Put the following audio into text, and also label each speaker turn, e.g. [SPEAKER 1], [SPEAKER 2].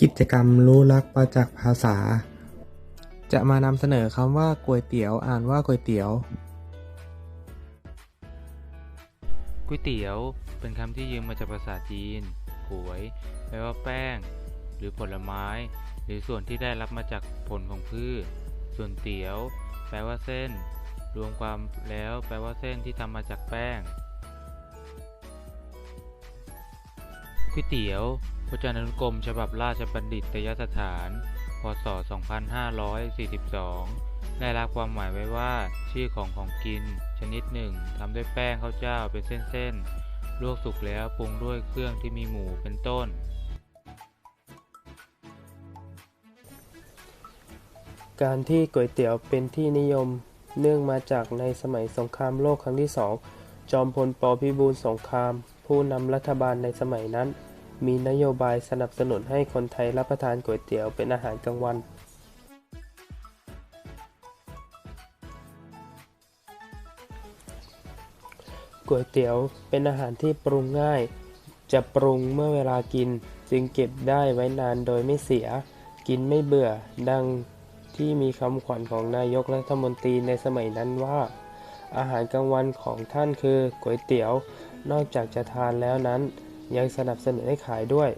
[SPEAKER 1] กิจกรรมรู้รักประจักษ์ภาษา จะมานำเสนอคำว่าก๋วยเตี๋ยว อ่านว่าก๋วยเตี๋ยว
[SPEAKER 2] ก๋วยเตี๋ยว เป็นคำที่ยืมมาจากภาษาจีนก๋วยแปลว่าแป้ง หรือผลไม้ หรือส่วนที่ได้รับมาจากผลของพืช ส่วนเตี๋ยว แปลว่าเส้น รวมความแล้วแปลว่าเส้นที่ทำมาจากแป้ง ก๋วยเตี๋ยวพจนานุกรมฉบับราชบัณฑิตยสถาน พศ 2542 ได้รับความหมายไว้ว่า ชื่อของของกิน ชนิดหนึ่งทำด้วยแป้งข้าวเจ้าเป็นเส้นๆ ลวกสุกแล้วปรุงด้วยเครื่องที่มีหมูเป็นต้น
[SPEAKER 3] การที่ก๋วยเตี๋ยวเป็นที่นิยม เนื่องมาจากในสมัยสงครามโลกครั้งที่สองจอมพลปพิบูลสงคราม ผู้นำรัฐบาลในสมัยนั้น มีนโยบายสนับสนุนให้คนไทยรับประทานก๋วยเตี๋ยวเป็นอาหารกลางวันก๋วยเตี๋ยวเป็นอาหารที่ปรุงง่าย จะปรุงเมื่อเวลากิน จึงเก็บได้ไว้นานโดยไม่เสีย กินไม่เบื่อ ดังที่มีคำขวัญของนายกรัฐมนตรีในสมัยนั้นว่า อาหารกลางวันของท่านคือก๋วยเตี๋ยว นอกจากจะทานแล้วนั้น ยังสนับสนุนให้ขายด้วย